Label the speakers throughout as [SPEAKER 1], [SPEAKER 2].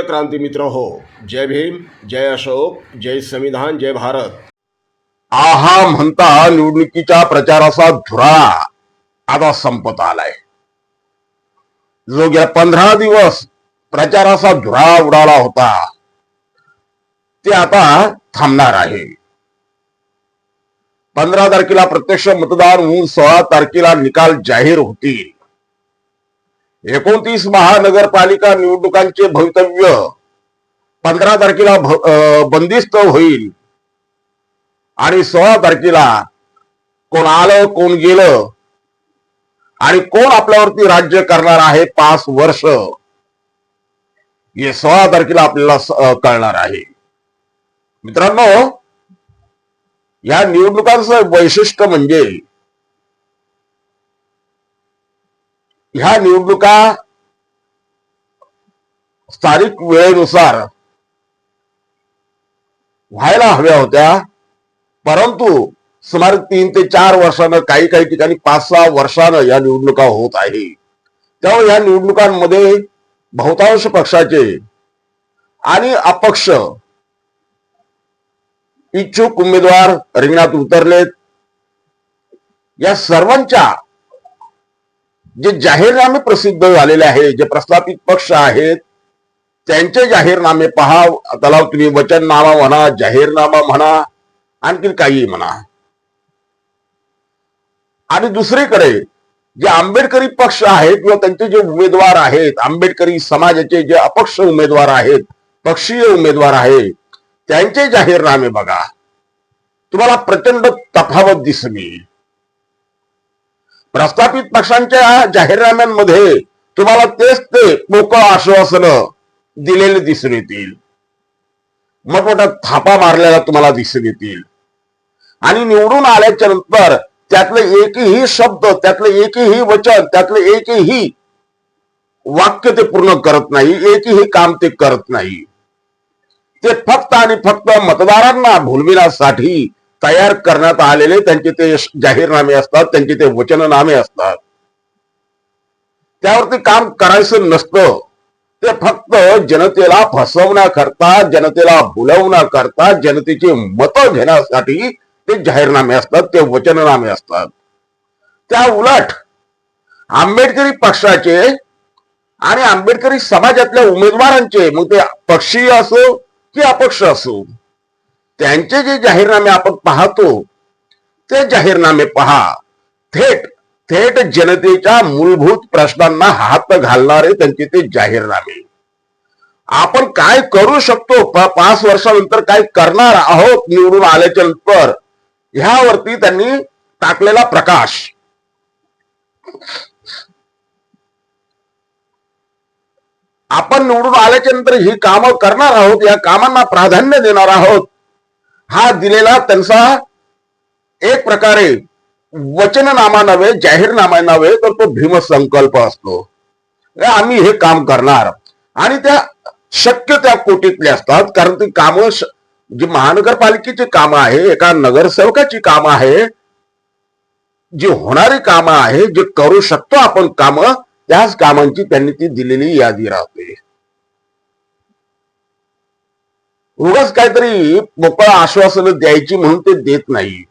[SPEAKER 1] प्रिय क्रांती मित्र हो जय भीम जय अशोक जय संविधान जय भारत.
[SPEAKER 2] आहा म्हणता निवडणुकीच्या प्रचाराचा धुरा आता संपत आलाय. जो गेल्या पंधरा दिवस प्रचाराचा धुरा उडाला होता. ते आता थांबणार आहे. पंधरा तारखेला प्रत्यक्ष मतदान होऊन सोळा तारखेला निकाल जाहीर होतील. एकोणतीस महानगरपालिका निवडणुकांचे भवितव्य. पंधरा तारखेला बंदिस्त होईल. आणि सोळा तारखेला कोण आलं कोण गेलं आणि कोण आपल्यावरती राज्य करणार आहे पाच वर्ष. हे सोळा तारखेला आपल्याला कळणार आहे. मित्रांनो या निवडणुकांचं वैशिष्ट्य म्हणजे ह्या निवडणुका स्थानिक वेळेनुसार व्हायला हव्या होत्या. परंतु सुमारे तीन ते चार वर्षानं काही काही ठिकाणी पाच सहा वर्षानं या निवडणुका होत आहे. त्यामुळे या निवडणुकांमध्ये बहुतांश पक्षाचे आणि अपक्ष इच्छुक उमेदवार रिंगणात उतरलेत. या सर्वांच्या जे जाहीरनामे प्रसिद्ध झालेले आहेत जे प्रस्थापित पक्ष आहेत त्यांचे जाहीरनामे पहा त्याला तुम्ही वचननामा म्हणा जाहीरनामा म्हणा आणखी काही म्हणा. आणि दुसरीकडे जे आंबेडकरी पक्ष आहेत किंवा त्यांचे जे उमेदवार आहेत आंबेडकरी समाजाचे जे अपक्ष उमेदवार आहेत पक्षीय उमेदवार आहेत त्यांचे जाहीरनामे बघा. तुम्हाला प्रचंड तफावत दिसून प्रस्थापित पक्षांच्या जाहीरनाम्यांमध्ये तुम्हाला तेच ते मोकळ आश्वासन दिलेले दिसून येतील. मोठमोठ्या थापा मारलेला तुम्हाला दिसून येतील. आणि निवडून आल्याच्यानंतर त्यातले एकही शब्द त्यातले एकही वचन त्यातले एकही वाक्य ते पूर्ण करत नाही एकही काम ते करत नाही. ते फक्त आणि फक्त मतदारांना भुलविण्यासाठी तयार करण्यात आलेले त्यांचे ते जाहीरनामे असतात त्यांचे ते वचननामे असतात. त्यावरती काम करायचं नसतं. ते फक्त जनतेला फसवण्याकरता जनतेला बोलवण्याकरता जनतेची मतं घेण्यासाठी ते जाहीरनामे असतात ते वचननामे असतात. त्या उलट आंबेडकरी पक्षाचे आणि आंबेडकरी समाजातल्या उमेदवारांचे मग ते पक्षीय असो की अपक्ष असो त्यांचे जे जाहीरनामे आपण पाहतो ते जाहीरनामे पहा. थेट थेट जनतेच्या मूलभूत प्रश्नांना हात घालणारे त्यांचे ते जाहीरनामे. आपण काय करू शकतो? पाच वर्षानंतर काय करणार आहोत निवडून आल्याच्यानंतर? ह्यावरती त्यांनी टाकलेला प्रकाश. आपण निवडून आल्याच्यानंतर ही कामं करणार आहोत या कामांना प्राधान्य देणार आहोत. हा दिलेला त्यांचा एक प्रकारे वचननामा नव्हे जाहीरनामा नव्हे तर तो भीमसंकल्प असतो. म्हणजे आम्ही हे काम करणार. आणि त्या शक्य त्या कोटीतले असतात कारण ती कामं जी महानगरपालिकेची कामं आहे एका नगरसेवकाची कामं आहे जी होणारी कामं आहे जे करू शकतो आपण कामं त्याच कामांची त्यांनी ती दिलेली यादी राहते. उगाच काहीतरी मोकळा आश्वासन द्यायची म्हणून ते देत नाही.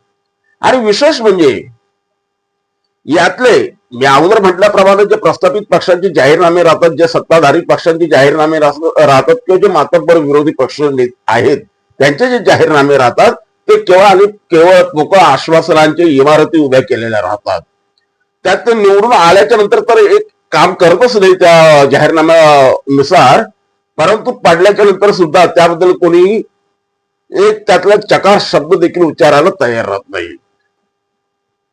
[SPEAKER 2] आणि विशेष म्हणजे यातले मी अगोदर म्हटल्याप्रमाणे जे प्रस्थापित पक्षांचे जाहीरनामे राहतात जे सत्ताधारी पक्षांचे जाहीरनामे राहतात किंवा जे मातब्बर विरोधी पक्ष आहेत त्यांचे जे जाहीरनामे राहतात ते केवळ आणि केवळ मोकळ आश्वासनांचे इमारती उभ्या केलेल्या राहतात. त्यात ते निवडून आल्याच्यानंतर तर एक काम करतच नाही त्या जाहीरनाम्यानुसार परंतु पडल्याच्या नंतर सुद्धा त्याबद्दल कोणी एक त्यातला चकार शब्द देखील उच्चारायला तयार राहत नाही.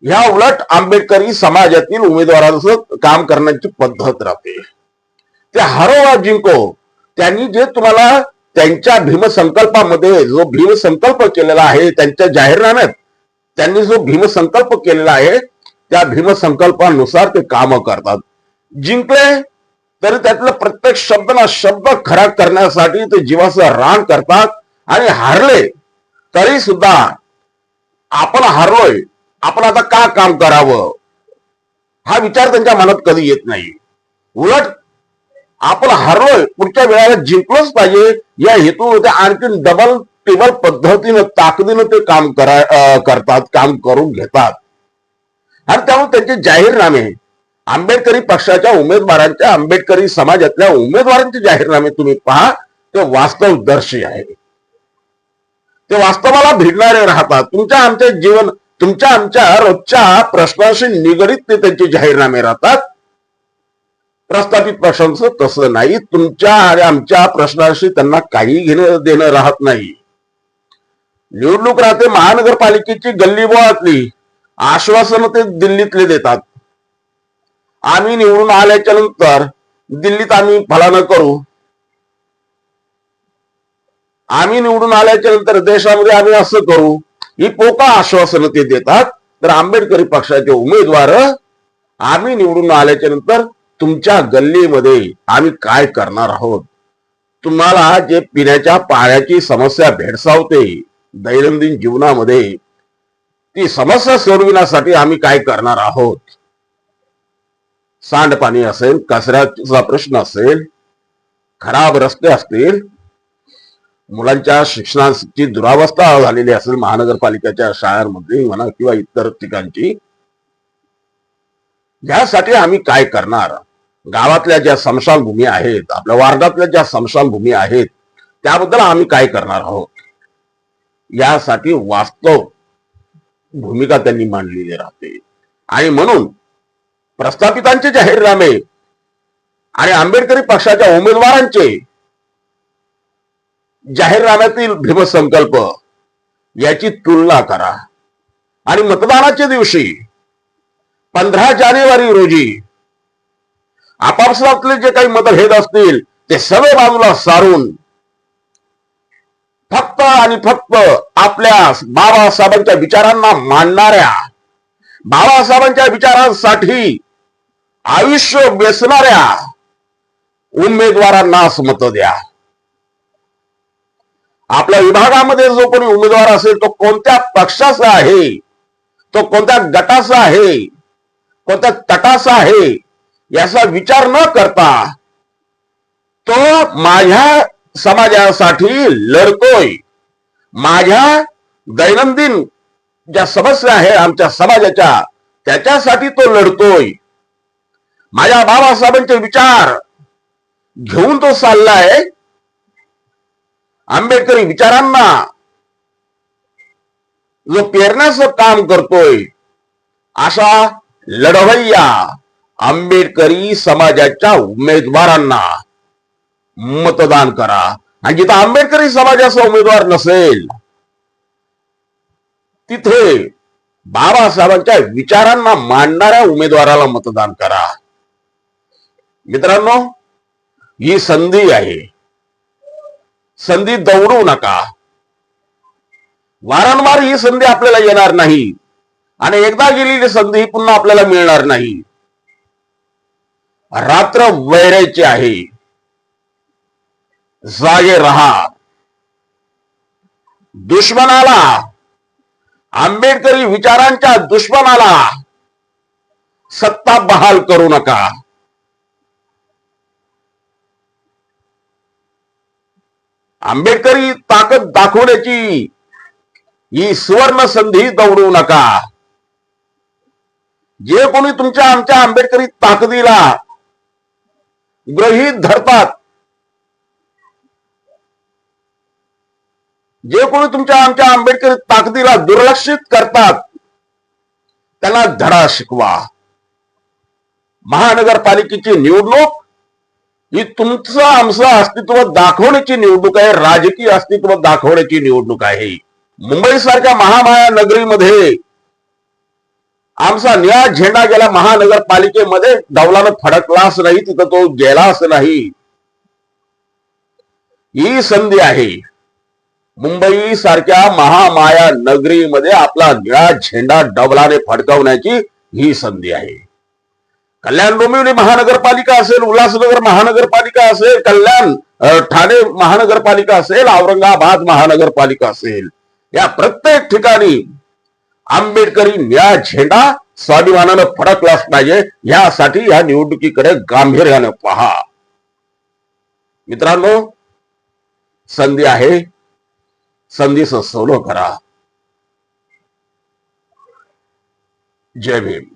[SPEAKER 2] ह्या उलट आंबेडकरी समाजातील उमेदवारांचं काम करण्याची पद्धत राहते. ते हरवा जिंको. त्यांनी जे तुम्हाला त्यांच्या भीमसंकल्पामध्ये जो भीमसंकल्प केलेला आहे त्यांच्या जाहीरनाम्यात त्यांनी जो भीमसंकल्प केलेला आहे त्या भीमसंकल्पानुसार ते काम करतात. जिंकले तरी त्यातलं प्रत्येक शब्द ना शब्द खरा करण्यासाठी ते जीवाचं रान करतात आणि हारले तरी सुद्धा आपण हारलोय. आपण आता का काम करावं? हा विचार त्यांच्या मनात कधी येत नाही. उलट आपण हरलोय पुढच्या वेळेला जिंकलोच पाहिजे. या हेतू ते आणखी डबल टेबल पद्धतीनं ताकदीनं ते काम करा अं, करतात काम करून घेतात. आणि त्यामुळे त्यांचे जाहीरनामे आंबेडकरी पक्षाच्या उमेदवारांच्या आंबेडकरी समाजातल्या उमेदवारांचे जाहीरनामे तुम्ही पहा ते वास्तवदर्शी आहे. ते वास्तवाला भिडणारे राहतात. तुमच्या आमच्या जीवन तुमच्या आमच्या रोजच्या प्रश्नाशी निगडीत ते त्यांचे जाहीरनामे राहतात. प्रस्थापित पक्षांचं तसं नाही. तुमच्या आणि आमच्या प्रश्नाशी त्यांना काही घेणं देणं राहत नाही. निवडणूक राहते महानगरपालिकेची गल्ली बोळातली आश्वासन ते दिल्लीतले देतात. आम्ही निवडून आल्याच्यानंतर दिल्लीत आम्ही फलानं करू. आम्ही निवडून आल्याच्यानंतर देशामध्ये आम्ही असं करू ही पोका आश्वासनं ते देतात. तर आंबेडकरी पक्षाचे उमेदवार आम्ही निवडून आल्याच्यानंतर तुमच्या गल्लीमध्ये आम्ही काय करणार आहोत? तुम्हाला जे पिण्याच्या पाण्याची समस्या भेडसावते दैनंदिन जीवनामध्ये ती समस्या सोडविण्यासाठी आम्ही काय करणार आहोत? सांडपाणी असेल कचऱ्याचा प्रश्न असेल खराब रस्ते असतील मुलांच्या शिक्षणाची दुरावस्था झालेली असेल महानगरपालिकेच्या शाळांमध्ये म्हणा किंवा इतर ठिकाणची यासाठी आम्ही काय करणार? गावातल्या ज्या स्मशानभूमी आहेत आपल्या वार्डातल्या ज्या स्मशानभूमी आहेत त्याबद्दल आम्ही काय करणार आहोत? यासाठी वास्तव भूमिका त्यांनी मांडलेली राहते. आणि म्हणून प्रस्थापितांचे जाहीरनामे आणि आंबेडकरी पक्षाच्या उमेदवारांचे जाहीरनाम्यातील भीमसंकल्प याची तुलना करा. आणि मतदानाच्या दिवशी पंधरा जानेवारी रोजी आपापसातले जे काही मतभेद असतील ते सगळे बाजूला सारून फक्त आणि फक्त आपल्या बाबासाहेबांच्या विचारांना मांडणाऱ्या बाबासाहेबांच्या विचारांसाठी आयुष्य बेसणाऱ्या उमेदवारांनाच मत द्या. आपल्या विभागामध्ये जो कोणी उमेदवार असेल तो कोणत्या पक्षाचा आहे तो कोणत्या गटाचा आहे कोणत्या तटाचा आहे याचा विचार न करता तो माझ्या समाजासाठी लढतोय. माझ्या दैनंदिन ज्या समस्या आहे आमच्या समाजाच्या त्याच्यासाठी तो लढतोय. माझ्या बाबासाहेबांचे विचार घेऊन तो चाललाय. आंबेडकरी विचारांना जो पेरण्याचं काम करतोय अशा लढवय्या आंबेडकरी समाजाच्या उमेदवारांना मतदान करा. आणि जिथं आंबेडकरी समाजाचा उमेदवार नसेल तिथे बाबासाहेबांच्या विचारांना मांडणाऱ्या उमेदवाराला मतदान करा. मित्रांनो ही संधी आहे. संधी दौडू नका. वारंवार ही संधी आपल्याला येणार नाही. आणि एकदा गेलेली संधी पुन्हा आपल्याला मिळणार नाही. रात्र वैरायची आहे. जागे रहा. दुश्मनाला आंबेडकरी विचारांच्या दुश्मनाला सत्ता बहाल करू नका. आंबेडकरी ताकद दाखवण्याची ही सुवर्ण संधी दौडू नका. जे कोणी तुमच्या आमच्या आंबेडकरी ताकदीला ग्रहीत धरतात जे कोणी तुमच्या आमच्या आंबेडकरी ताकदीला दुर्लक्षित करतात त्यांना धडा शिकवा. महानगरपालिकेची निवडणूक ही तुमचं आमचं अस्तित्व दाखवण्याची निवडणूक आहे राजकीय अस्तित्व दाखवण्याची निवडणूक आहे. मुंबई सारख्या महामाया नगरीमध्ये आमचा निळा झेंडा गेला महानगरपालिकेमध्ये डौलानं फडकलाच नाही तिथं तो गेलाच नाही. ही संधी आहे. मुंबई सारख्या महामाया नगरीमध्ये आपला निळा झेंडा डबलाने फडकवण्याची ही संधी आहे. कल्याण डोंबिवली महानगरपालिका असेल उल्हासनगर महानगरपालिका असेल कल्याण ठाणे महानगरपालिका असेल औरंगाबाद महानगरपालिका असेल. या प्रत्येक ठिकाणी आंबेडकरी या झेंडा स्वाभिमानानं फडकलाच पाहिजे. यासाठी या निवडणुकीकडे गांभीर्यानं पहा. मित्रांनो संधी आहे. संधीचं सोलो करा. जय भीम.